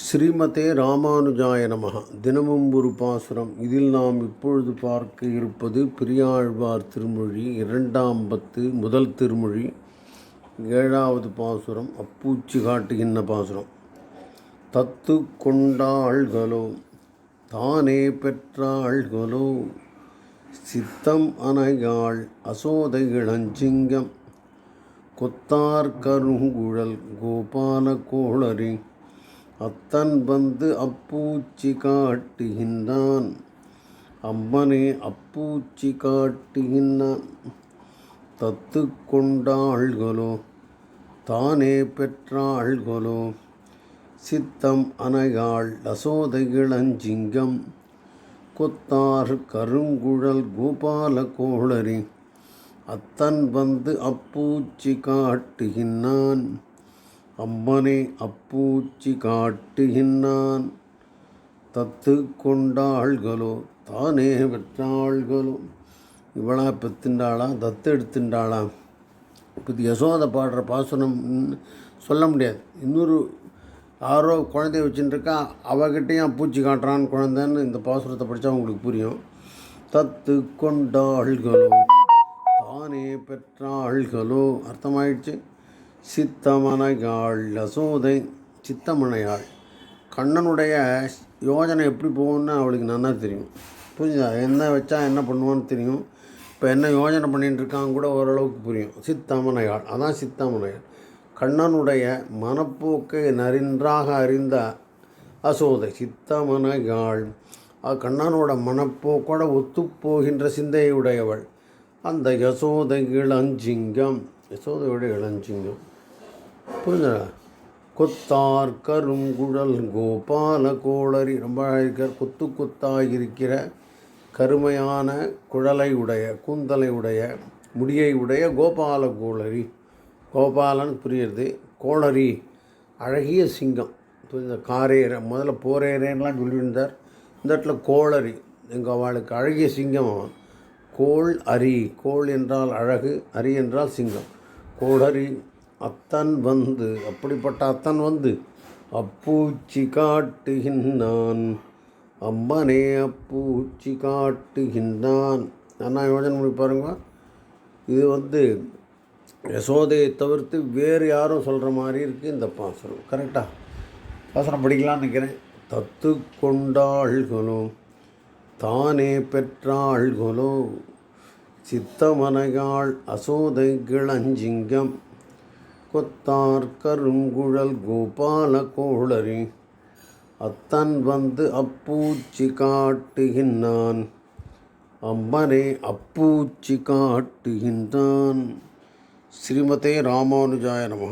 ஸ்ரீமதே ராமானுஜாய நமக தினமும் ஒரு பாசுரம். இதில் நாம் இப்பொழுது பார்க்க இருப்பது பெரியாழ்வார் திருமொழி இரண்டாம் பத்து முதல் திருமொழி ஏழாவது பாசுரம் அப்பூச்சி காட்டுகின்ற பாசுரம். தத்து கொண்டாள்களோ தானே பெற்றாள்களோ சித்தம் அணையாள் அசோதை இளஞ்சிங்கம் கொத்தார் கருங்குழல் கோபால கோளரி அத்தன் வந்து அப்பூச்சி காட்டுகின்றான். அம்மனே அப்பூச்சி காட்டுகின்றான். தத்து கொண்டாள்களோ தானே பெற்றாள்களோ சித்தம் அணையாள் அசோதை இளஞ்சிங்கம் கொத்தார் கருங்குழல் கோபால கோளரி அத்தன் வந்து அப்பூச்சி காட்டுகின்றான். அம்மனை அப்பூச்சி காட்டுகின்றான். தத்து கொண்டாள்களோ தானே பெற்றாள்களோ. இவளா பெத்துண்டாளா தத்து எடுத்துண்டாளா இப்போ யசோதை பாடுற பாசனம் சொல்ல முடியாது. இன்னொரு யாரோ குழந்தைய வச்சுட்டுருக்கா அவகிட்டையும் பூச்சி காட்டுறான் குழந்தைன்னு இந்த பாசுரத்தை படித்தா உங்களுக்கு புரியும். தத்து கொண்டாள்களோ தானே பெற்றாள்களோ. அர்த்தமாயிடுச்சு. சித்தமனையாள் அசோதை சித்தமனையாள். கண்ணனுடைய யோஜனை எப்படி போகும்னு அவளுக்கு நல்லா தெரியும். புரியுதா என்ன வச்சா என்ன பண்ணுவான்னு தெரியும். இப்போ என்ன யோஜனை பண்ணிட்டு இருக்காங்க கூட ஓரளவுக்கு புரியும். சித்தமனையாள். அதான் சித்தமனையாள். கண்ணனுடைய மனப்போக்கை நரின்றாக அறிந்த அசோதை சித்தமனையாள். கண்ணனோட மனப்போக்கோட ஒத்துப்போகின்ற சிந்தையுடையவள். அந்த யசோதை இளஞ்சிங்கம் யசோதையோட இளஞ்சிங்கம் புரிஞ்சா கொத்தார் கருங்குழல் கோபால கோளரி ரொம்ப அழகாக கொத்து கொத்தாக இருக்கிற கருமையான குழலை உடைய கூந்தலை உடைய முடியை உடைய கோபால கோளரி. கோபாலன் புரியுறது கோளரி அழகிய சிங்கம். இந்த காரேர முதல்ல போரேரேன்லாம் சொல்லியிருந்தார். இந்த இடத்துல கோளரி எங்கள் அவளுக்கு அழகிய சிங்கம். கோள் அரி கோள் என்றால் அழகு அரி என்றால் சிங்கம். கோடரி அத்தன் வந்து அப்படிப்பட்ட அத்தன் வந்து அப்பூச்சி காட்டுகின்றான். அம்மனே அப்பூச்சி காட்டுகின்றான். என்ன யோஜனை பண்ணி பாருங்க. இது வந்து யசோதையை தவிர்த்து வேறு யாரும் சொல்கிற மாதிரி இருக்குது இந்த பாசனம் கரெக்டாக பாசனம் படிக்கலாம்னு நினைக்கிறேன். தத்து கொண்டாள்களும் தானே பெற்றாள்களோ சித்தமனையாள் அசோதை கிளஞ்சிங்கம் கொத்தார் கருங்குழல் கோபால கோளரி. அத்தன் வந்து அப்பூச்சி காட்டுகின்றான். அம்மனே அப்பூச்சி காட்டுகின்றான். ஸ்ரீமதே ராமானுஜாய நம.